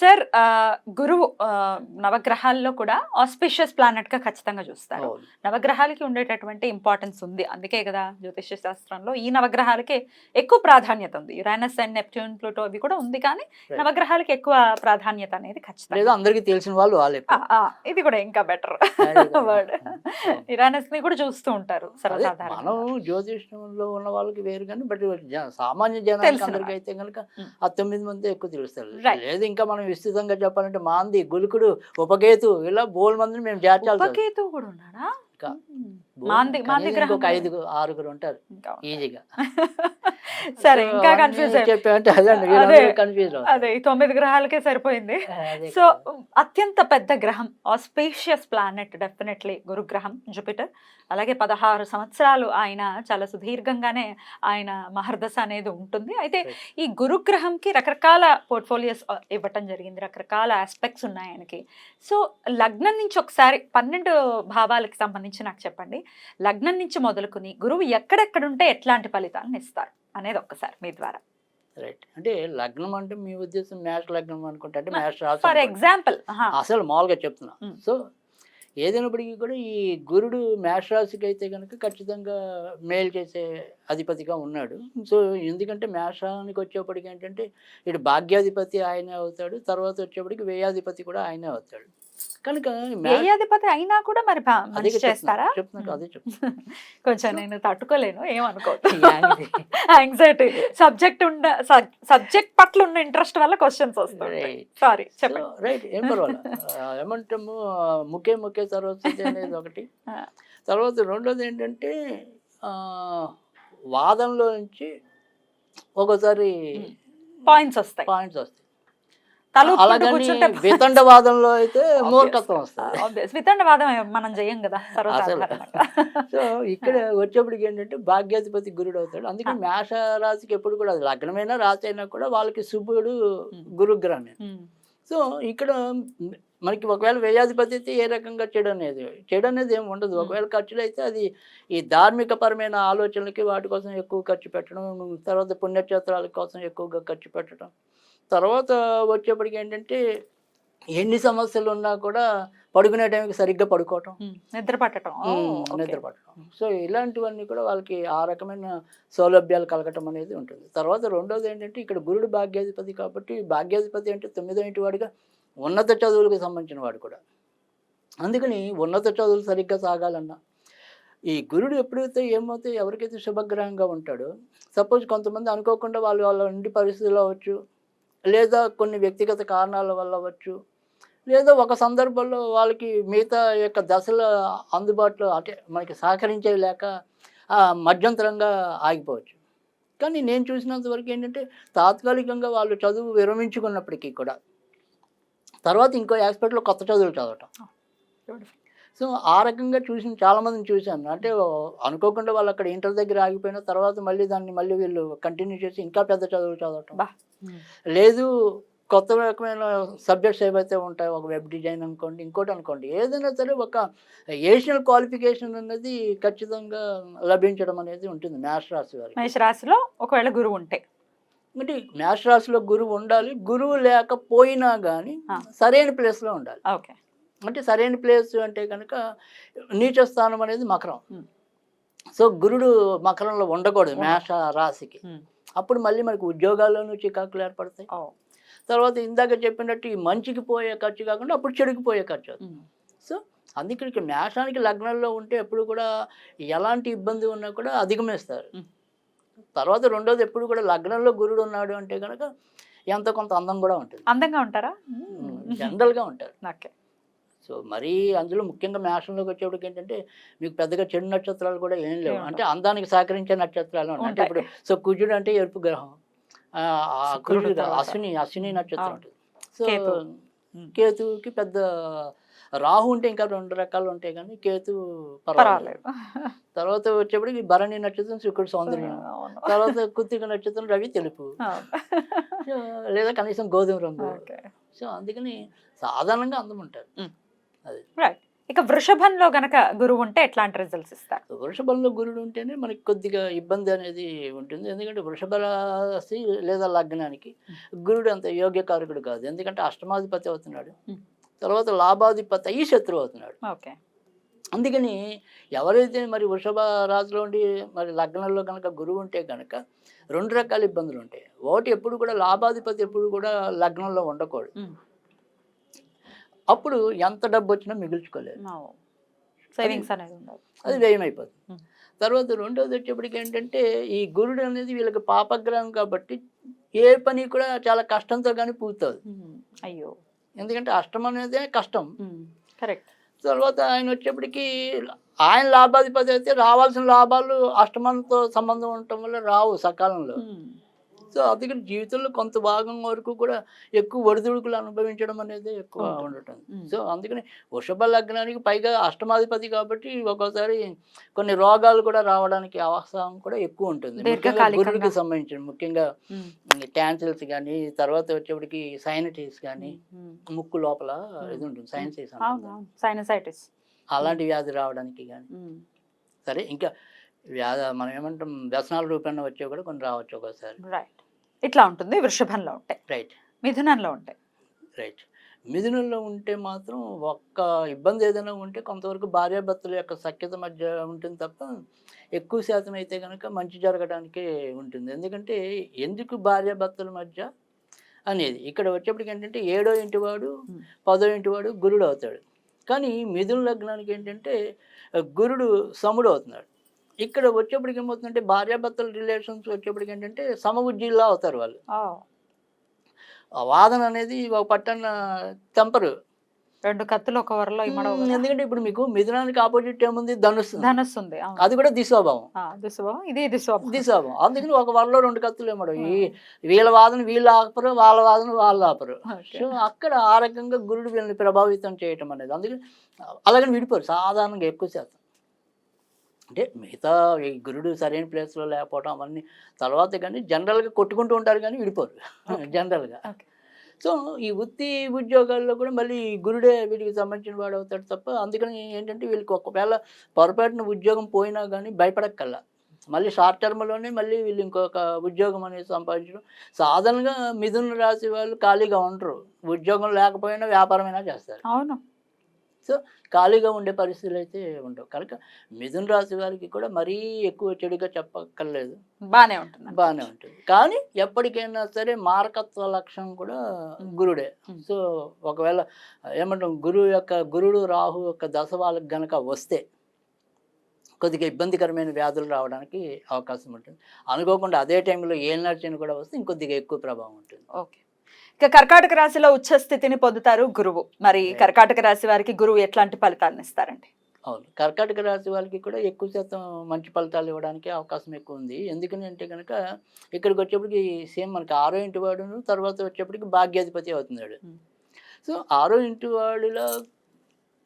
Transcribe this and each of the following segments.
Sir గురువు నవగ్రహాల్లో కూడా auspicious ప్లానెట్గా ఖచ్చితంగా చూస్తారు. నవగ్రహాలకి ఉండేటటువంటి ఇంపార్టెన్స్ ఉంది అందుకే కదా జ్యోతిష్య శాస్త్రంలో ఈ నవగ్రహాలకి ఎక్కువ ప్రాధాన్యత ఉంది యురానస్ అండ్ నెప్ట్యూన్ ప్లూటో అవి కూడా ఉంది కానీ. నవగ్రహాలకి ఎక్కువ ప్రాధాన్యత అనేది ఖచ్చితంగా లేదా అందరికీ తెలిసిన వాళ్ళు ఇది కూడా ఇంకా బెటర్. వర్డ్. యురానస్ని కూడా చూస్తూ ఉంటారు మనం జ్యోతిష్యంలో ఉన్న వాళ్ళకి వేరు కానీ బట్ సామాన్య జనానికి తెలిసిన అందరికీ అయితే కనుక ఉం. ఆ తొమ్మిది మంది ఎక్కువ తెలుస్తారు. లేదు ఇంకా మనం విస్తృతంగా చెప్పాలంటే మాంది గులుకుడు ఉపకేతు ఇలా బోల్ మందిని మేము చేర్చాలి ఉపకేతు కూడా ఉన్నాడా? ఇంకొక ఐదుగురు ఆరుగురు ఉంటారు. ఈజీగా. సరే ఇంకా కన్ఫ్యూజ్ అదే. కన్ఫ్యూజ్ తొమ్మిది గ్రహాలకే సరిపోయింది. సో అత్యంత పెద్ద గ్రహం ఆస్పేషియస్ ప్లానెట్ డెఫినెట్లీ గురుగ్రహం జూపిటర్ అలాగే పదహారు సంవత్సరాలు ఆయన చాలా సుదీర్ఘంగానే ఆయన మహర్దశ అనేది ఉంటుంది. అయితే. ఈ గురుగ్రహంకి రకరకాల పోర్ట్ఫోలియోస్ ఇవ్వటం జరిగింది. రకరకాల ఆస్పెక్ట్స్ ఉన్నాయి ఆయనకి. సో లగ్నం నుంచి ఒకసారి పన్నెండు భావాలకి సంబంధించి నాకు చెప్పండి. లగ్నం నుంచి మొదలుకుని గురువు ఎక్కడెక్కడుంటే ఎట్లాంటి ఫలితాలను ఇస్తారు అనేది ఒక్కసారి మీ ద్వారా. రైట్ అంటే లగ్నం అంటే మీ ఉద్దేశం మేష లగ్నం అనుకుంటే అంటే మేష ఫర్ రాశి అనుకోండి. ఎగ్జాంపుల్ అసలు మామూలుగా చెప్తున్నా. సో ఏదైనప్పటికీ కూడా ఈ గురుడు మేష రాశికి అయితే కనుక ఖచ్చితంగా మేలు చేసే అధిపతిగా ఉన్నాడు. సో ఎందుకంటే మేషానికి వచ్చేప్పటికి ఏంటంటే ఇటు భాగ్యాధిపతి ఆయనే అవుతాడు తర్వాత వచ్చేప్పటికి వ్యయాధిపతి కూడా ఆయనే అవుతాడు. కనుక వ్యయాధిపతి అయినా కూడా మరి మంచి చేస్తారా? అదే కొంచెం నేను తట్టుకోలేను ఏమనుకోవద్దు. యాంగ్జైటీ. సబ్జెక్ట్ ఉండ సబ్జెక్ట్ పట్ల ఉన్న ఇంట్రెస్ట్ వల్ల క్వశ్చన్స్ వస్తాయి. సారీ చెప్పండి. రైట్ ఏం పర్వాలేదు ఏమంటాము ఆ, ముఖే ముఖే సర్వస్వతి అనేది ఒకటి. తర్వాత రెండోది ఏంటంటే వాదంలో నుంచి ఒకసారి పాయింట్స్ వస్తాయి. పాయింట్స్ వస్తాయి. తల ఊపుకుంటూ అలాగని కూర్చుంటే వితండ వాదంలో అయితే మూర్ఖత్వం వస్తుంది. వితండవాదం మనం చెయ్యం కదా సో ఇక్కడ వచ్చేప్పటికి ఏంటంటే భాగ్యాధిపతి గురుడు అవుతాడు. అందుకని మేష రాశికి ఎప్పుడు కూడా అది లగ్నమైనా రాశి అయినా కూడా వాళ్ళకి శుభుడు గురుగ్రహమే. సో ఇక్కడ మనకి ఒకవేళ వ్యయాధిపతి అయితే ఏ రకంగా చెడు అనేది చెడు అనేది ఏమి ఉండదు. ఒకవేళ ఖర్చులు అయితే అది ఈ ధార్మిక పరమైన ఆలోచనలకి వాటి కోసం ఎక్కువ ఖర్చు పెట్టడం తర్వాత పుణ్యక్షేత్రాల కోసం ఎక్కువగా ఖర్చు పెట్టడం. తర్వాత వచ్చేప్పటికి ఏంటంటే ఎన్ని సమస్యలు ఉన్నా కూడా పడుకునే టైంకి సరిగ్గా పడుకోవటం. నిద్ర పట్టడం. నిద్ర పట్టడం సో ఇలాంటివన్నీ కూడా వాళ్ళకి ఆ రకమైన సౌలభ్యాలు కలగటం అనేది ఉంటుంది. తర్వాత రెండోది ఏంటంటే ఇక్కడ గురుడు భాగ్యాధిపతి కాబట్టి భాగ్యాధిపతి అంటే తొమ్మిదో ఇంటి వాడిగా ఉన్నత చదువులకు సంబంధించిన వాడు కూడా. అందుకని ఉన్నత చదువులు సరిగ్గా సాగాలన్నా. ఈ గురుడు ఎప్పుడైతే ఏమవుతే ఎవరికైతే శుభగ్రహంగా ఉంటాడో సపోజ్ కొంతమంది అనుకోకుండా వాళ్ళు వాళ్ళ ఇంటి పరిస్థితులు అవ్వచ్చు లేదా కొన్ని వ్యక్తిగత కారణాల వల్ల అవ్వచ్చు. లేదా ఒక సందర్భంలో వాళ్ళకి మిగతా యొక్క దశల అందుబాటులో అంటే మనకి సహకరించేవి లేక మధ్యంతరంగా ఆగిపోవచ్చు. కానీ నేను చూసినంత వరకు ఏంటంటే తాత్కాలికంగా వాళ్ళు చదువు విరమించుకున్నప్పటికీ కూడా తర్వాత ఇంకో ఆస్పెక్ట్లో కొత్త చదువులు చదవటం. సో ఆ రకంగా చూసిన చాలామందిని చూశాను. అంటే అనుకోకుండా వాళ్ళు అక్కడ ఇంటర్ దగ్గర ఆగిపోయిన తర్వాత మళ్ళీ దాన్ని మళ్ళీ వీళ్ళు కంటిన్యూ చేసి ఇంకా పెద్ద చదువులు చదవటం. లేదు కొత్త రకమైన సబ్జెక్ట్స్ ఏవైతే ఉంటాయో ఒక వెబ్ డిజైన్ అనుకోండి ఇంకోటి అనుకోండి ఏదైనా సరే ఒక ఏషనల్ క్వాలిఫికేషన్ అనేది ఖచ్చితంగా లభించడం అనేది ఉంటుంది మ్యాథ్స్ రాశి వారికి. మేష రాశిలో ఒకవేళ గురువు ఉంటే? అంటే మ్యాథ్స్ రాశిలో గురువు ఉండాలి గురువు లేకపోయినా కానీ. సరైన ప్లేస్లో ఉండాలి. ఓకే. అంటే సరైన ప్లేస్ అంటే కనుక నీచ స్థానం అనేది మకరం. సో గురుడు మకరంలో ఉండకూడదు. మేష రాశికి. అప్పుడు మళ్ళీ మనకు ఉద్యోగాల్లోనూ చికాకులు ఏర్పడతాయి. తర్వాత ఇందాక చెప్పినట్టు ఈ మంచికి పోయే ఖర్చు కాకుండా అప్పుడు చెడుకు పోయే ఖర్చు అవుతుంది. సో అందుకే ఇక్కడ మేషానికి లగ్నంలో ఉంటే ఎప్పుడు కూడా ఎలాంటి ఇబ్బంది ఉన్నా కూడా అధిగమిస్తారు. తర్వాత రెండోది ఎప్పుడు కూడా లగ్నంలో గురుడు ఉన్నాడు అంటే కనుక ఎంతో కొంత అందం కూడా ఉంటుంది. అందంగా ఉంటారా? జనరల్గా ఉంటారు. ఓకే. సో మరీ అందులో ముఖ్యంగా మేషంలోకి వచ్చేప్పటికి ఏంటంటే మీకు పెద్దగా చెడు నక్షత్రాలు కూడా ఏం లేవు అంటే అందానికి సహకరించే నక్షత్రాలు ఉన్నాయి అంటే ఇప్పుడు. సో కుజుడు అంటే ఎరుపు గ్రహం కుజుడు. అశ్విని అశ్విని నక్షత్రం. ఉంటుంది సో కేతు. ఉమ్. కేతువుకి పెద్ద రాహు ఉంటే ఇంకా రెండు రకాలు ఉంటాయి కానీ కేతు పర్వాలేదు తర్వాత వచ్చేప్పటికి భరణి నక్షత్రం శుక్రుడు సౌందర్యం. తర్వాత కుత్తిక నక్షత్రం రవి తెలుపు లేదా కనీసం గోధుమ రంగు. సో అందుకని సాధారణంగా అందం ఉంటారు రైట్ ఇక వృషభంలో గనక గురువు ఉంటే ఎట్లాంటి రిజల్ట్స్ ఇస్తారు? వృషభంలో గురుడు ఉంటేనే మనకి కొద్దిగా ఇబ్బంది అనేది ఉంటుంది. ఎందుకంటే వృషభ రాశి లేదా లగ్నానికి గురుడు అంత యోగ్యకారకుడు కాదు. ఎందుకంటే అష్టమాధిపతి అవుతున్నాడు. Hmm. తర్వాత లాభాధిపతి అయ్యి శత్రువు అవుతున్నాడు. ఓకే. అందుకని ఎవరైతే మరి వృషభ రాశిలో ఉండి మరి లగ్నంలో కనుక గురువు ఉంటే కనుక రెండు రకాల ఇబ్బందులు ఉంటాయి. ఒకటి ఎప్పుడు కూడా లాభాధిపతి ఎప్పుడు కూడా లగ్నంలో ఉండకూడదు. ఉమ్. అప్పుడు ఎంత డబ్బు వచ్చినా మిగుల్చుకోలేదు. సేవింగ్స్ అనేది అది వ్యయం అయిపోతుంది Hmm. తర్వాత రెండోది వచ్చేప్పటికి ఏంటంటే ఈ గురుడు అనేది వీళ్ళకి పాపగ్రహం కాబట్టి ఏ పని కూడా చాలా కష్టంతో కానీ పూర్తవుతుంది ఉమ్. అయ్యో. ఎందుకంటే అష్టం అనేదే కష్టం. కరెక్ట్ తర్వాత ఆయన వచ్చేప్పటికి ఆయన లాభాధిపతి అయితే రావాల్సిన లాభాలు అష్టమంతో సంబంధం ఉండటం వల్ల రావు సకాలంలో. సో అందుకని జీవితంలో కొంత భాగం వరకు కూడా ఎక్కువ ఒడిదుడుకులు అనుభవించడం అనేది ఎక్కువ. ఉండటం. సో అందుకని వృషభ లగ్నానికి పైగా అష్టమాధిపతి కాబట్టి ఒక్కోసారి కొన్ని రోగాలు కూడా రావడానికి అవకాశం కూడా ఎక్కువ ఉంటుంది. గురుడికి సంబంధించిన ముఖ్యంగా క్యాన్సల్స్ కానీ తర్వాత వచ్చేప్పటికి సైనటిస్ కానీ ముక్కు లోపల ఇది ఉంటుంది అవును సైనసైటిస్. అలాంటి వ్యాధి రావడానికి కానీ. సరే ఇంకా వ్యాధి మనం ఏమంటాం వ్యసనాల రూపంలో వచ్చే కూడా కొన్ని రావచ్చు ఒక్కోసారి. రైట్ ఇట్లా ఉంటుంది వృషభంలో ఉంటాయి. రైట్. మిథునంలో ఉంటాయి. రైట్. మిథునంలో ఉంటే మాత్రం ఒక్క ఇబ్బంది ఏదైనా ఉంటే కొంతవరకు భార్యాభర్తల యొక్క సఖ్యత మధ్య ఉంటుంది తప్ప ఎక్కువ శాతం అయితే కనుక మంచి జరగడానికే ఉంటుంది. ఎందుకంటే ఎందుకు భార్యాభర్తల మధ్య అనేది? ఇక్కడ వచ్చేప్పటికి ఏంటంటే ఏడో ఇంటి వాడు Hmm. పదో ఇంటి వాడు గురుడు అవుతాడు. కానీ మిథున లగ్నానికి ఏంటంటే గురుడు సముడు అవుతున్నాడు. ఇక్కడ వచ్చేప్పటికి ఏమవుతుందంటే భార్యాభర్తల రిలేషన్స్ వచ్చేప్పటికి ఏంటంటే సమబుద్ధిలా అవుతారు వాళ్ళు. వాదన అనేది ఒక పట్టణ తెంపరు. రెండు కత్తులు ఒక వరలో. ఎందుకంటే ఇప్పుడు మీకు మిథునానికి ఆపోజిట్ ఏముంది? ధనుస్సు. ధనస్సు ఉంది. అది కూడా దిశోభావం. దిశభావం. ఇది దిశభావం. దిశోభావం. అందుకని ఒక వరలో రెండు కత్తులు ఏమడవు. ఈ వీళ్ళ వాదన వీళ్ళు ఆపరు వాళ్ళ వాదన వాళ్ళు ఆపరు. సో అక్కడ ఆ రకంగా గురుడు వీళ్ళని ప్రభావితం చేయటం అనేది. అందుకని అలాగని విడిపోరు సాధారణంగా ఎక్కువ శాతం. అంటే మిగతా ఈ గురుడు సరైన ప్లేస్లో లేకపోవడం అవన్నీ తర్వాత కానీ జనరల్గా కొట్టుకుంటూ ఉంటారు కానీ విడిపోరు. జనరల్గా. సో ఈ వృత్తి ఉద్యోగాల్లో కూడా మళ్ళీ ఈ గురుడే వీటికి సంబంధించిన వాడు అవుతాడు తప్ప అందుకని ఏంటంటే వీళ్ళకి ఒకవేళ పొరపాటున ఉద్యోగం పోయినా కానీ భయపడక్కల్లా. మళ్ళీ షార్ట్ టర్మ్లోనే మళ్ళీ వీళ్ళు ఇంకొక ఉద్యోగం అనేది సంపాదించడం. సాధారణంగా మిథున రాశి వాళ్ళు ఖాళీగా ఉండరు. ఉద్యోగం లేకపోయినా వ్యాపారమైనా చేస్తారు. అవును. ఖాళీగా ఉండే పరిస్థితులు అయితే ఉండవు. కనుక మిథున రాశి వారికి కూడా మరీ ఎక్కువ చెడుగా చెప్పక్కర్లేదు. బానే ఉంటుంది బాగానే ఉంటుంది. కానీ ఎప్పటికైనా సరే మారకత్వ లక్షణం కూడా గురుడే. సో ఒకవేళ ఏమంటాం గురువు యొక్క గురుడు రాహు యొక్క దశ వాళ్ళకి గనక వస్తే కొద్దిగా ఇబ్బందికరమైన వ్యాధులు రావడానికి అవకాశం ఉంటుంది. అనుకోకుండా అదే టైంలో ఏలినాడ్చని కూడా వస్తే ఇంకొద్దిగా ఎక్కువ ప్రభావం ఉంటుంది. ఓకే. ఇక కర్కాటక రాశిలో ఉచ్చ స్థితిని పొందుతారు గురువు. మరి. కర్కాటక రాశి వారికి గురువు ఎట్లాంటి ఫలితాలను ఇస్తారండి? అవును. కర్కాటక రాశి వాళ్ళకి కూడా ఎక్కువ శాతం మంచి ఫలితాలు ఇవ్వడానికి అవకాశం ఎక్కువ ఉంది. ఎందుకని అంటే కనుక ఇక్కడికి వచ్చేప్పటికి సేమ్ మనకి ఆరో ఇంటి వాడును తర్వాత వచ్చేప్పటికి భాగ్యాధిపతి అవుతున్నాడు. Hmm. సో ఆరో ఇంటి వాడిలో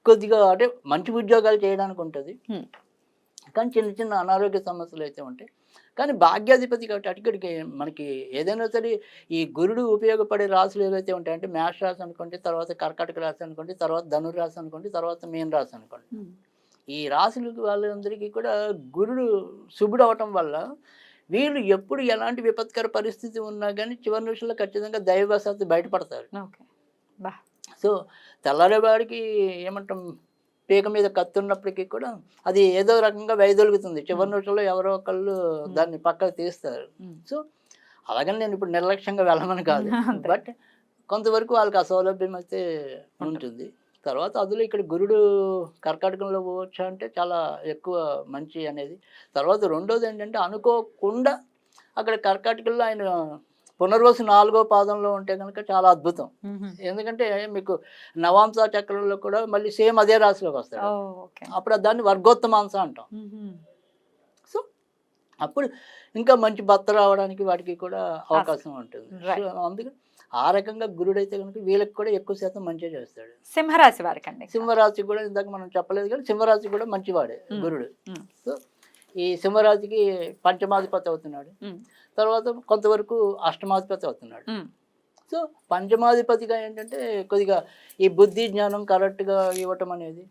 కొద్దిగా అంటే మంచి ఉద్యోగాలు చేయడానికి ఉంటుంది Hmm. కానీ చిన్న చిన్న అనారోగ్య సమస్యలు అయితే ఉంటాయి. కానీ భాగ్యాధిపతి కాబట్టి అటుకడికి మనకి ఏదైనా సరే ఈ గురుడు ఉపయోగపడే రాశులు ఏవైతే ఉంటాయి అంటే మేష రాశి అనుకోండి తర్వాత కర్కాటక రాశి అనుకోండి తర్వాత ధనుర్ రాశి అనుకోండి తర్వాత మీన రాశి అనుకోండి. ఈ రాశులకు వాళ్ళందరికీ కూడా గురుడు శుభుడు అవటం వల్ల వీళ్ళు ఎప్పుడు ఎలాంటి విపత్కర పరిస్థితి ఉన్నా కానీ చివరి నిమిషంలో ఖచ్చితంగా దైవశాత్తు బయటపడతారు. ఓకే. బా. సో తెల్లారేవాడికి ఏమంటాం పీక మీద కత్తున్నప్పటికీ కూడా అది ఏదో రకంగా వైదొలుగుతుంది. చివరి నిమిషంలో ఎవరో ఒకళ్ళు దాన్ని పక్కకు తీస్తారు. సో అలాగని నేను ఇప్పుడు నిర్లక్ష్యంగా వెళ్ళమని కాదు. బట్ కొంతవరకు వాళ్ళకి ఆ సౌలభ్యం అయితే ఉంటుంది. తర్వాత అందులో ఇక్కడ గురుడు కర్కాటకంలో పోవచ్చు అంటే చాలా ఎక్కువ మంచి అనేది. తర్వాత రెండోది ఏంటంటే అనుకోకుండా అక్కడ కర్కాటకంలో ఆయన పునర్వసు నాలుగో పాదంలో ఉంటే కనుక చాలా అద్భుతం. ఎందుకంటే మీకు నవాంస చక్రంలో కూడా మళ్ళీ సేమ్ అదే రాశిలోకి వస్తాడు. అప్పుడు దాన్ని వర్గోత్తమాంస అంటాం. సో అప్పుడు ఇంకా మంచి భర్త రావడానికి వాటికి కూడా అవకాశం ఉంటుంది. అందుకని ఆ రకంగా గురుడు అయితే కనుక వీళ్ళకి కూడా ఎక్కువ శాతం మంచిగా చేస్తాడు. సింహరాశి వారికి అండి సింహరాశి కూడా ఇందాక మనం చెప్పలేదు కానీ సింహరాశి కూడా మంచివాడే. గురుడు. సో ఈ సింహరాశికి పంచమాధిపతి అవుతున్నాడు. తర్వాత కొంతవరకు అష్టమాధిపతి అవుతున్నాడు. సో పంచమాధిపతిగా ఏంటంటే కొద్దిగా ఈ బుద్ధి జ్ఞానం కరెక్ట్గా ఇవ్వటం అనేది.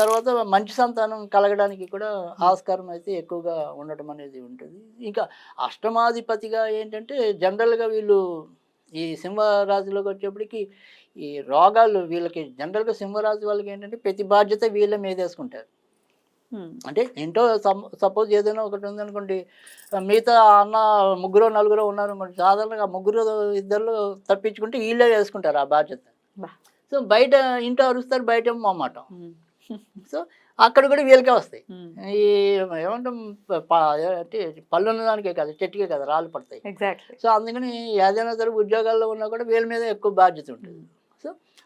తర్వాత మంచి సంతానం కలగడానికి కూడా ఆస్కారం అయితే ఎక్కువగా ఉండటం అనేది ఉంటుంది ఇంకా అష్టమాధిపతిగా ఏంటంటే జనరల్గా వీళ్ళు ఈ సింహరాశిలోకి వచ్చేప్పటికి ఈ రోగాలు వీళ్ళకి జనరల్గా సింహరాశి వాళ్ళకి ఏంటంటే ప్రతి బాధ్యత వీళ్ళ మీద వేసుకుంటారు. అంటే ఏంటో సపోజ్ ఏదైనా ఒకటి ఉందనుకోండి మిగతా అన్న ముగ్గురు నలుగురు ఉన్నారు అనుకోండి సాధారణంగా ఆ ముగ్గురు ఇద్దరు తప్పించుకుంటే వీళ్ళే వేసుకుంటారు ఆ బాధ్యత. సో బయట ఇంట్లో అరుస్తారు బయట మ్మ్. సో అక్కడ కూడా వీళ్ళకే వస్తాయి. ఈ ఏమంటాం అంటే పళ్ళు ఉన్న దానికే కదా చెట్టుకే కదా రాళ్ళు పడతాయి. సో అందుకని ఏదైనా సరే ఉద్యోగాల్లో ఉన్నా కూడా వీళ్ళ మీద ఎక్కువ బాధ్యత ఉంటుంది.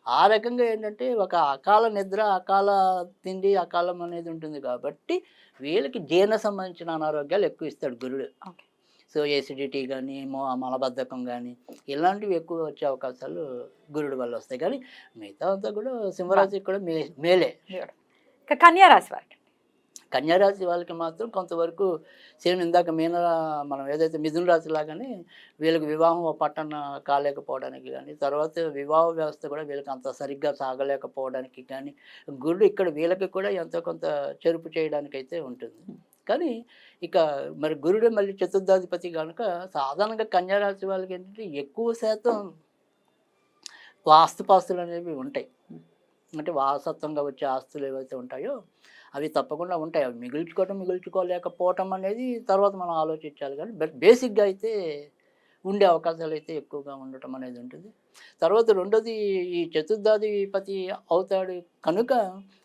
ఆ రకంగా ఏంటంటే ఒక అకాల నిద్ర అకాల తిండి అకాలం అనేది ఉంటుంది కాబట్టి వీళ్ళకి జీర్ణ సంబంధించిన అనారోగ్యాలు ఎక్కువ ఇస్తాడు గురుడు. సో ఏసిడిటీ కానీ మలబద్ధకం కానీ ఇలాంటివి ఎక్కువ వచ్చే అవకాశాలు గురుడు వల్ల వస్తాయి. కానీ మిగతా అంతా కూడా సింహరాశికి కూడా మే మేలే. ఇక కన్యా రాశి వారికి. కన్యారాశి వాళ్ళకి మాత్రం కొంతవరకు సేమ్ ఇందాక మీన మనం ఏదైతే మిథున రాశి లాగానే వీళ్ళకి వివాహం పట్టణ కాలేకపోవడానికి కానీ తర్వాత వివాహ వ్యవస్థ కూడా వీళ్ళకి అంత సరిగ్గా సాగలేకపోవడానికి కానీ గురుడు ఇక్కడ వీళ్ళకి కూడా ఎంతో కొంత చెరుపు చేయడానికి అయితే ఉంటుంది కానీ ఇక మరి గురుడు మళ్ళీ చతుర్థాధిపతి కనుక సాధారణంగా కన్యారాశి వాళ్ళకి ఏంటంటే ఎక్కువ శాతం ఆస్తుపాస్తులు అనేవి ఉంటాయి. అంటే వారసత్వంగా వచ్చే ఆస్తులు ఏవైతే ఉంటాయో అవి తప్పకుండా ఉంటాయి. అవి మిగుల్చుకోవటం మిగుల్చుకోలేకపోవటం అనేది తర్వాత మనం ఆలోచించాలి. కానీ బట్ బేసిక్గా అయితే ఉండే అవకాశాలు అయితే ఎక్కువగా ఉండటం అనేది ఉంటుంది. తర్వాత రెండోది ఈ చతుర్థాధిపతి అవుతాడు కనుక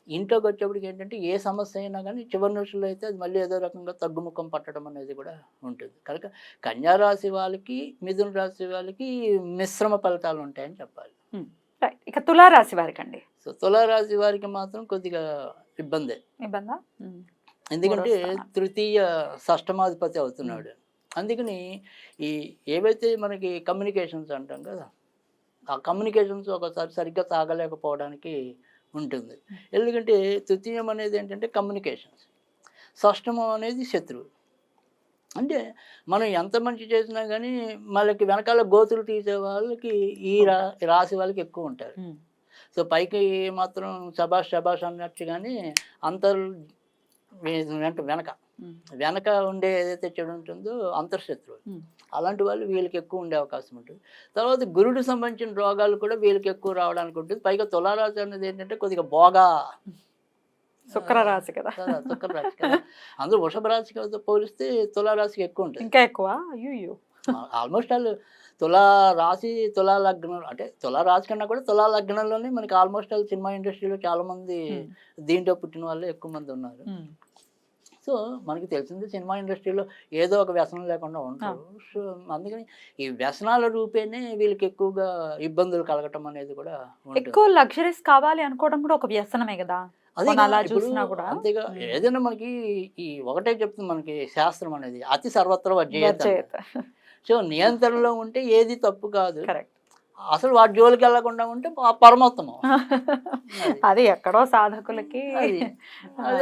ఇంట్లోకి వచ్చేప్పటికి ఏంటంటే ఏ సమస్య అయినా కానీ చివరి నిమిషంలో అయితే అది మళ్ళీ ఏదో రకంగా తగ్గుముఖం పట్టడం అనేది కూడా ఉంటుంది. కనుక కన్యారాశి వాళ్ళకి మిథున రాశి వాళ్ళకి మిశ్రమ ఫలితాలు ఉంటాయని చెప్పాలి. ఇక తులారాశి వారికి అండి సో తులారాశి వారికి మాత్రం కొద్దిగా ఇబ్బందే. ఇబ్బందా? ఎందుకంటే. తృతీయ షష్టమాధిపతి అవుతున్నాడు. అందుకని ఈ ఏవైతే మనకి కమ్యూనికేషన్స్ అంటాం కదా ఆ కమ్యూనికేషన్స్ ఒకసారి సరిగ్గా సాగలేకపోవడానికి ఉంటుంది. ఎందుకంటే తృతీయం అనేది ఏంటంటే కమ్యూనికేషన్స్. షష్టమం అనేది శత్రువు. అంటే మనం ఎంత మంచి చేసినా కానీ మనకి వెనకాల గోతులు తీసే వాళ్ళకి ఈ రా రాశి వాళ్ళకి ఎక్కువ ఉంటారు. సో పైకి మాత్రం శబాష్ శబాష్ అన్నట్టు కానీ అంతర్ వెనక వెనక. వెనక ఉండే ఏదైతే చెడు ఉంటుందో అంతర్శత్రువు. అలాంటి వాళ్ళు వీళ్ళకి ఎక్కువ ఉండే అవకాశం ఉంటుంది. తర్వాత గురుడు సంబంధించిన రోగాలు కూడా వీళ్ళకి ఎక్కువ రావడానికి ఉంటుంది. పైగా తులారాశి అనేది ఏంటంటే కొద్దిగా బోగా. శుక్ర రాశి కదా. కదా, శుక్ర రాశి కదా. అందులో వృషభ రాశికి పోలిస్తే తులారాశికి ఎక్కువ ఉంటుంది. ఇంకా ఎక్కువ? అయ్యో ఆల్మోస్ట్ ఆల్ తులా రాశి తులా లగ్నం అంటే తులా రాశి కన్నా కూడా తులా లగ్నంలోనే మనకి ఆల్మోస్ట్ ఆల్ సినిమా ఇండస్ట్రీలో చాలా మంది దీంట్లో పుట్టిన వాళ్ళు ఎక్కువ మంది ఉన్నారు. సో మనకి తెలిసింది సినిమా ఇండస్ట్రీలో ఏదో ఒక వ్యసనం లేకుండా ఉంటారు. సో అందుకని ఈ వ్యసనాల రూపేనే వీళ్ళకి ఎక్కువగా ఇబ్బందులు కలగటం అనేది కూడా ఎక్కువ లగ్జరీస్ కావాలి అనుకోవడం కూడా ఒక వ్యసనమే కదా. అంతేగా. ఏదైనా మనకి ఈ ఒకటే చెప్తుంది మనకి శాస్త్రం అనేది అతి సర్వత్ర వర్జయత సో నియంత్రణలో ఉంటే ఏది తప్పు కాదు. కరెక్ట్. అసలు వాటి జోలికి వెళ్ళకుండా ఉంటే పరమోత్తమం. అది ఎక్కడో సాధకులకి అది.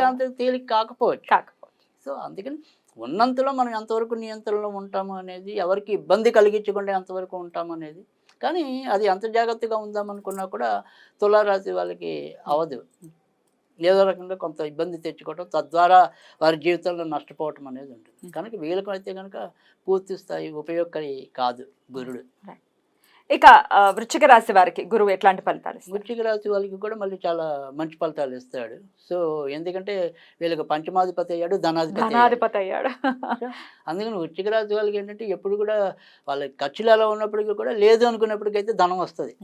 అంత తేలిక కాకపోవచ్చు. కాకపోతే సో అందుకని ఉన్నంతలో మనం ఎంతవరకు నియంత్రణలో ఉంటాము అనేది ఎవరికి ఇబ్బంది కలిగించకుండా ఎంతవరకు ఉంటాము అనేది. కానీ అది ఎంత జాగ్రత్తగా ఉందామనుకున్నా కూడా తులారాశి వాళ్ళకి అవదు. ఏదో రకంగా కొంత ఇబ్బంది తెచ్చుకోవటం తద్వారా వారి జీవితంలో నష్టపోవటం అనేది ఉంటుంది. కనుక వీళ్ళకి అయితే కనుక పూర్తి స్థాయి ఉపయోగకరి కాదు గురుడు. ఇక ఆ, వృశ్చిక రాశి వారికి గురువు ఎట్లాంటి ఫలితాలు వృశ్చిక రాశి వాళ్ళకి కూడా మళ్ళీ చాలా మంచి ఫలితాలు ఇస్తాడు. సో ఎందుకంటే వీళ్ళకి పంచమాధిపతి అయ్యాడు ధనాధిపతి. ధనాధిపతి అయ్యాడు. అందుకని వృశ్చిక రాశి వాళ్ళకి ఏంటంటే ఎప్పుడు కూడా వాళ్ళ ఖర్చులు ఎలా ఉన్నప్పటికీ కూడా లేదు అనుకున్నప్పటికైతే ధనం వస్తుంది.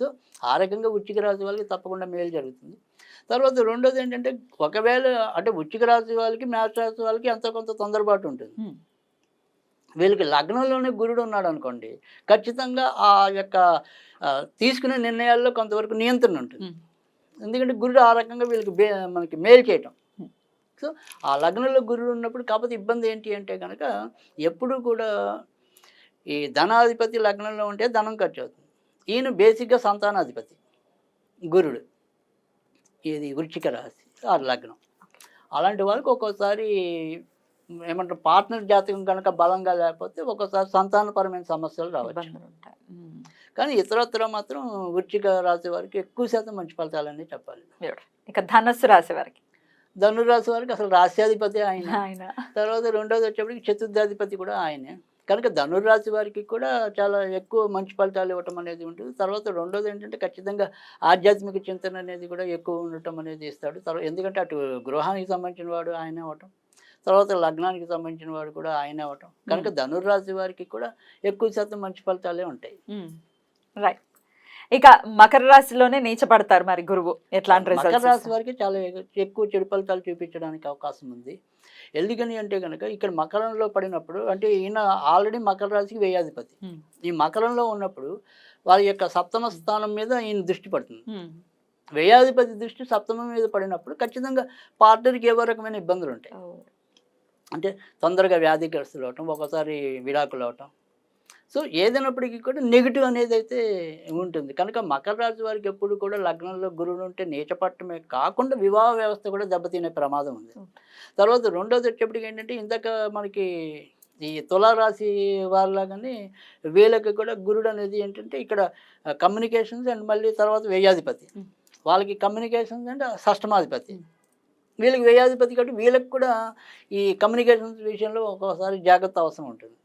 సో ఆ రకంగా వృశ్చిక రాశి వాళ్ళకి తప్పకుండా మేలు జరుగుతుంది తర్వాత రెండోది ఏంటంటే ఒకవేళ అంటే వృశ్చిక రాశి వాళ్ళకి మేష రాశి వాళ్ళకి ఎంతో కొంత తొందరపాటు ఉంటుంది. వీళ్ళకి లగ్నంలోనే గురుడు ఉన్నాడు అనుకోండి ఖచ్చితంగా ఆ యొక్క తీసుకునే నిర్ణయాల్లో కొంతవరకు నియంత్రణ ఉంటుంది. ఎందుకంటే గురుడు ఆ రకంగా వీళ్ళకి మనకి మేలు చేయటం. సో ఆ లగ్నంలో గురుడు ఉన్నప్పుడు కాకపోతే ఇబ్బంది ఏంటి అంటే కనుక ఎప్పుడు కూడా ఈ ధనాధిపతి లగ్నంలో ఉంటే ధనం ఖర్చు అవుతుంది ఈయన బేసిక్గా సంతానాధిపతి గురుడు. ఇది వృచ్చిక రాశి ఆ లగ్నం. అలాంటి వాళ్ళకి ఒక్కోసారి ఏమంటారు పార్ట్నర్ జాతకం కనుక బలంగా లేకపోతే ఒక్కోసారి సంతానపరమైన సమస్యలు రావచ్చు. కానీ ఇతరత్ర మాత్రం వృచ్చిక రాశి వారికి ఎక్కువ శాతం మంచి ఫలితాలని చెప్పాలి. ఇక ధనస్సు రాశి వారికి. ధనురాశి వారికి అసలు రాశ్యాధిపతి ఆయన. ఆయన. తర్వాత రెండోది వచ్చేప్పటికి చతుర్థాధిపతి కూడా ఆయనే. కనుక ధనుర్రాశి వారికి కూడా చాలా ఎక్కువ మంచి ఫలితాలు ఇవ్వటం అనేది ఉంటుంది. తర్వాత రెండోది ఏంటంటే ఖచ్చితంగా ఆధ్యాత్మిక చింతన అనేది కూడా ఎక్కువ ఉండటం అనేది ఇస్తాడు. తర్వాత ఎందుకంటే అటు గృహానికి సంబంధించిన వాడు ఆయనే అవ్వటం తర్వాత లగ్నానికి సంబంధించిన వాడు కూడా ఆయనే అవ్వటం. కనుక ధనుర్రాశి వారికి కూడా ఎక్కువ శాతం మంచి ఫలితాలే ఉంటాయి. రైట్. ఇక మకర రాశిలోనే నీచపడతారు మరి గురువు. ఎట్లాంటి మకర రాశి వారికి చాలా ఎక్కువ చెడు ఫలితాలు చూపించడానికి అవకాశం ఉంది. ఎందుకని అంటే కనుక ఇక్కడ మకరంలో పడినప్పుడు అంటే ఈయన ఆల్రెడీ మకర రాశికి వేయాధిపతి. ఈ మకరంలో ఉన్నప్పుడు వారి యొక్క సప్తమ స్థానం మీద ఈయన దృష్టి పడుతుంది. వ్యయాధిపతి దృష్టి సప్తమం మీద పడినప్పుడు ఖచ్చితంగా పార్ట్నర్కి ఏవో రకమైన ఇబ్బందులు ఉంటాయి. అంటే తొందరగా వ్యాధిగ్రస్తులు అవటం ఒకసారి విడాకులు అవటం సో ఏదైనప్పటికీ కూడా నెగిటివ్ అనేది అయితే ఉంటుంది. కనుక మకర రాశి వారికి ఎప్పుడు కూడా లగ్నంలో గురువు ఉంటే నీచపట్టమే కాకుండా వివాహ వ్యవస్థ కూడా దెబ్బతినే ప్రమాదం ఉంది. తర్వాత రెండోది వచ్చేప్పటికి ఏంటంటే ఇందాక మనకి ఈ తులారాశి వాళ్ళగానే వీళ్ళకి కూడా గురుడు అనేది ఏంటంటే ఇక్కడ కమ్యూనికేషన్స్ అండ్ మళ్ళీ తర్వాత వ్యయాధిపతి. వాళ్ళకి కమ్యూనికేషన్స్ అంటే షష్టమాధిపతి. వీళ్ళకి వ్యయాధిపతి కాబట్టి వీళ్ళకి కూడా ఈ కమ్యూనికేషన్స్ విషయంలో ఒక్కోసారి జాగ్రత్త అవసరం ఉంటుంది.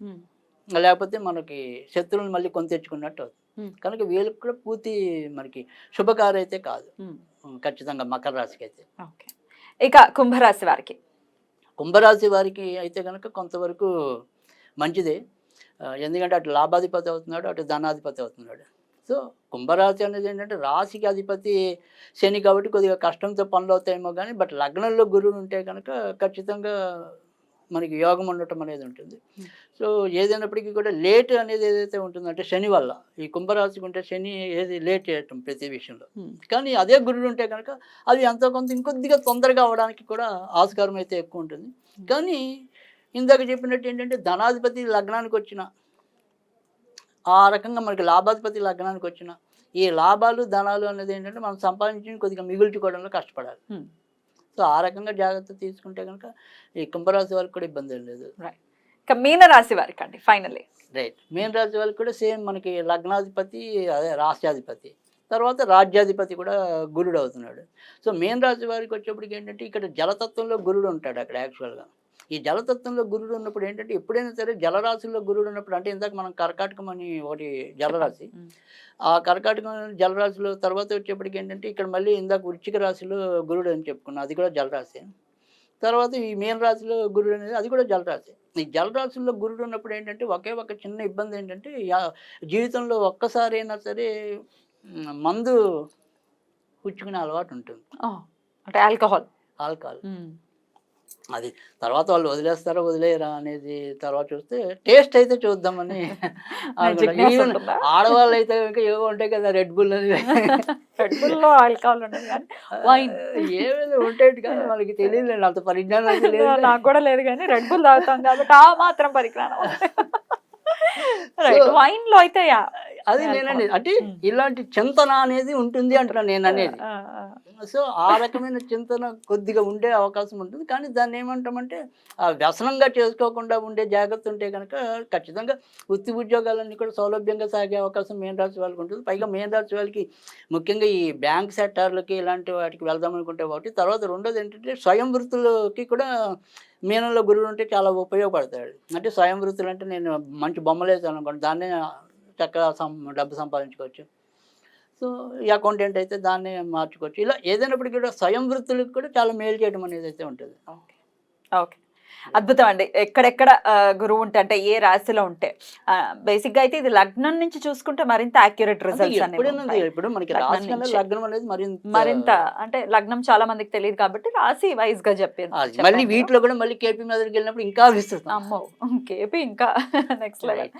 లేకపోతే మనకి శత్రువులను మళ్ళీ కొని తెచ్చుకున్నట్టు అవుతుంది. కనుక వీళ్ళకి కూడా పూర్తి మనకి శుభకార్యం అయితే కాదు ఖచ్చితంగా మకర రాశికి అయితే ఇక కుంభరాశి వారికి. కుంభరాశి వారికి అయితే కనుక కొంతవరకు మంచిదే. ఎందుకంటే అటు లాభాధిపతి అవుతున్నాడు అటు ధనాధిపతి అవుతున్నాడు. సో కుంభరాశి అనేది ఏంటంటే రాశికి అధిపతి శని కాబట్టి కొద్దిగా కష్టంతో పనులు అవుతాయేమో కానీ బట్ లగ్నంలో గురువు ఉంటే కనుక ఖచ్చితంగా మనకి యోగం ఉండటం అనేది ఉంటుంది. సో ఏదైనప్పటికీ కూడా లేట్ అనేది ఏదైతే ఉంటుందో అంటే శని వల్ల ఈ కుంభరాశికి ఉంటే శని ఏది లేట్ చేయటం ప్రతి విషయంలో. కానీ అదే గురుడు ఉంటే కనుక అది ఎంతో కొంత ఇంకొద్దిగా తొందరగా అవడానికి కూడా ఆస్కారం అయితే ఎక్కువ ఉంటుంది. కానీ ఇందాక చెప్పినట్టు ఏంటంటే ధనాధిపతి లగ్నానికి వచ్చిన ఆ రకంగా మనకి లాభాధిపతి లగ్నానికి వచ్చిన ఈ లాభాలు ధనాలు అనేది ఏంటంటే మనం సంపాదించి కొద్దిగా మిగుల్చుకోవడంలో కష్టపడాలి. సో ఆ రకంగా జాగ్రత్త తీసుకుంటే కనుక ఈ కుంభరాశి వారికి కూడా ఇబ్బంది లేదు. ఇక మీన రాశి వారికి అండి ఫైనల్లీ రైట్ మీన రాశి వాళ్ళకి కూడా సేమ్ మనకి లగ్నాధిపతి అదే రాష్ట్రాధిపతి తర్వాత రాజ్యాధిపతి కూడా గురుడు అవుతున్నాడు. సో మీన రాశి వారికి వచ్చేప్పటికి ఏంటంటే ఇక్కడ జలతత్వంలో గురుడు ఉంటాడు అక్కడ యాక్చువల్గా ఈ జలతత్వంలో గురుడు ఉన్నప్పుడు ఏంటంటే ఎప్పుడైనా సరే జలరాశుల్లో గురుడు ఉన్నప్పుడు అంటే ఇందాక మనం కర్కాటకం అని ఒకటి జలరాశి ఆ కర్కాటకం జలరాశిలో తర్వాత వచ్చేప్పటికి ఏంటంటే ఇక్కడ మళ్ళీ ఇందాక వృశ్చిక రాశిలో గురుడు అని చెప్పుకున్నాం అది కూడా జలరాశి. తర్వాత ఈ మీన రాశిలో గురుడు అనేది అది కూడా జలరాశి. ఈ జలరాశుల్లో గురుడు ఉన్నప్పుడు ఏంటంటే ఒకే ఒక చిన్న ఇబ్బంది ఏంటంటే జీవితంలో ఒక్కసారి అయినా సరే మందు పుచ్చుకునే అలవాటు ఉంటుంది. అంటే ఆల్కహాల్. ఆల్కహాల్. అది తర్వాత వాళ్ళు వదిలేస్తారా వదిలేయరా అనేది తర్వాత చూస్తే టేస్ట్ అయితే చూద్దామని ఉంటుందా? ఆడవాళ్ళు అయితే కనుక ఏవో ఉంటాయి కదా రెడ్ బుల్ అని లో ఆల్కహాల్ ఉండదు కానీ Wine. ఏమైనా ఉంటాయి కానీ మనకి తెలియదు అంత పరిజ్ఞానం లేదు. నాకు కూడా లేదు కానీ రెడ్ బుల్ తాగుతాం కాబట్టి ఆ మాత్రం పరిజ్ఞానం వైన్లో అయితే అది. నేనండి అంటే Hmm. ఇలాంటి చింతన అనేది ఉంటుంది అంటున్నా నేను అనేది ఆ, ఆ. సో ఆ రకమైన చింతన కొద్దిగా ఉండే అవకాశం ఉంటుంది. కానీ దాన్ని ఏమంటామంటే ఆ వ్యసనంగా చేసుకోకుండా ఉండే జాగ్రత్త ఉంటే కనుక ఖచ్చితంగా వృత్తి ఉద్యోగాలన్నీ కూడా సౌలభ్యంగా సాగే అవకాశం మెయిన్ రాశి వాళ్ళకి ఉంటుంది. పైగా మెయిన్ రాశి వాళ్ళకి ముఖ్యంగా ఈ బ్యాంక్ సెక్టార్లకి ఇలాంటి వాటికి వెళ్దాం అనుకుంటే ఒకటి. తర్వాత రెండోది ఏంటంటే స్వయం వృత్తులకి కూడా మీనంలో గురువు ఉంటే చాలా ఉపయోగపడతాడు అంటే స్వయం వృత్తులు అంటే నేను మంచి బొమ్మలు వేసాను అనుకోండి దాన్నే చక్కగా సం డబ్బు సంపాదించుకోవచ్చు. సో ఈ అకౌంటెంట్ అయితే దాన్ని మార్చుకోవచ్చు. ఇలా ఏదైనప్పటికీ కూడా స్వయం వృత్తులకు కూడా చాలా మేలు చేయడం అనేది అయితే ఉంటుంది. ఓకే. ఓకే. అద్భుతం అండి ఎక్కడెక్కడ గురువు ఉంటే అంటే ఏ రాశిలో ఉంటే బేసిక్గా అయితే ఇది లగ్నం నుంచి చూసుకుంటే మరింత యాక్యురేట్ రిజల్ట్స్ ఇప్పుడు మనకి లగ్నం అనేది మరింత అంటే లగ్నం చాలా మందికి తెలియదు కాబట్టి రాశి వైజ్గా చెప్పాను మళ్ళీ. వీటిలో కూడా మళ్ళీ కేపీ మీదకి వెళ్ళినప్పుడు ఇంకా విస్తృతం. అమ్మో కేపీ ఇంకా నెక్స్ట్ లెవెల్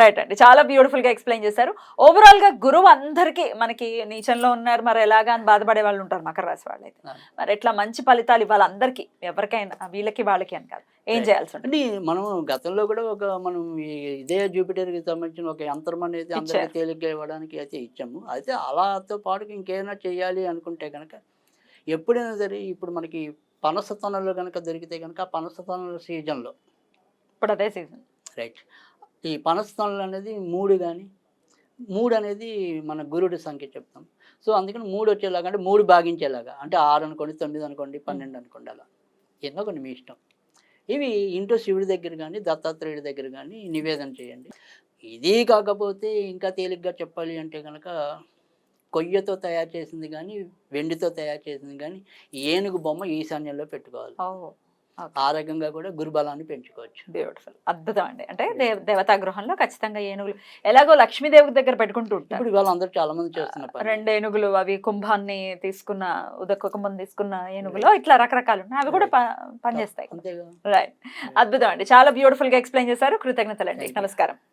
రైట్ అండి. చాలా బ్యూటిఫుల్గా ఎక్స్ప్లెయిన్ చేశారు. ఓవరాల్గా గురువు అందరికీ మనకి నీచంలో ఉన్నారు మరి ఎలాగా అని బాధపడే వాళ్ళు ఉంటారు మకర రాశి వాళ్ళైతే. మరి ఎట్లా మంచి ఫలితాలు ఇవ్వాలి అందరికీ? ఎవరికైనా వీళ్ళకి వాళ్ళకి అని కాదు. ఏం. చేయాల్సి ఉంటుంది మనం గతంలో కూడా ఒక మనం ఈ ఇదే జూపిటర్కి సంబంధించిన ఒక యంత్రం అనేది అందరికీ. తేలిగ్గా ఇవ్వడానికి అయితే ఇచ్చాము. అయితే అలాతో పాటు ఇంకేమైనా చేయాలి అనుకుంటే కనుక ఎప్పుడైనా సరే ఇప్పుడు మనకి పనస తొనలు కనుక దొరికితే కనుక ఆ పనస తొనల సీజన్లో ఇప్పుడు అదే సీజన్. రైట్. ఈ పనస తొనలు అనేది మూడు కానీ మూడు అనేది మన గురుడి సంఖ్య చెప్తాం. సో అందుకని మూడు వచ్చేలాగా అంటే మూడు భాగించేలాగా. అంటే ఆరు అనుకోండి తొమ్మిది అనుకోండి పన్నెండు అనుకోండి అలా. ఎన్నో కొన్ని మీ ఇష్టం? ఇవి ఇంట్లో శివుడి దగ్గర కానీ దత్తాత్రేయుడి దగ్గర కానీ నివేదన చేయండి. ఇది కాకపోతే ఇంకా తేలిగ్గా చెప్పాలి అంటే కనుక కొయ్యతో తయారు చేసింది కానీ వెండితో తయారు చేసింది కానీ ఏనుగు బొమ్మ ఈశాన్యంలో పెట్టుకోవాలి. ఆ రకంగా కూడా గురుబలాన్ని పెంచుకోవచ్చు. బ్యూటిఫుల్ అద్భుతం అండి. అంటే దేవ దేవతా గృహంలో ఖచ్చితంగా ఏనుగులు ఎలాగో లక్ష్మీదేవి దగ్గర పెట్టుకుంటూ ఉంటారు. ఇప్పుడు ఇవాళ అందరూ చాలా మంది చేస్తున్న పని. రెండు ఏనుగులు అవి కుంభాన్ని తీసుకున్న ఉదక కుంభం తీసుకున్న ఏనుగులో ఇట్లా రకరకాలు ఉన్నాయి. అవి కూడా పనిచేస్తాయి. రైట్ అద్భుతం అండి. చాలా బ్యూటిఫుల్గా ఎక్స్ప్లెయిన్ చేశారు. కృతజ్ఞతలండి. నమస్కారం.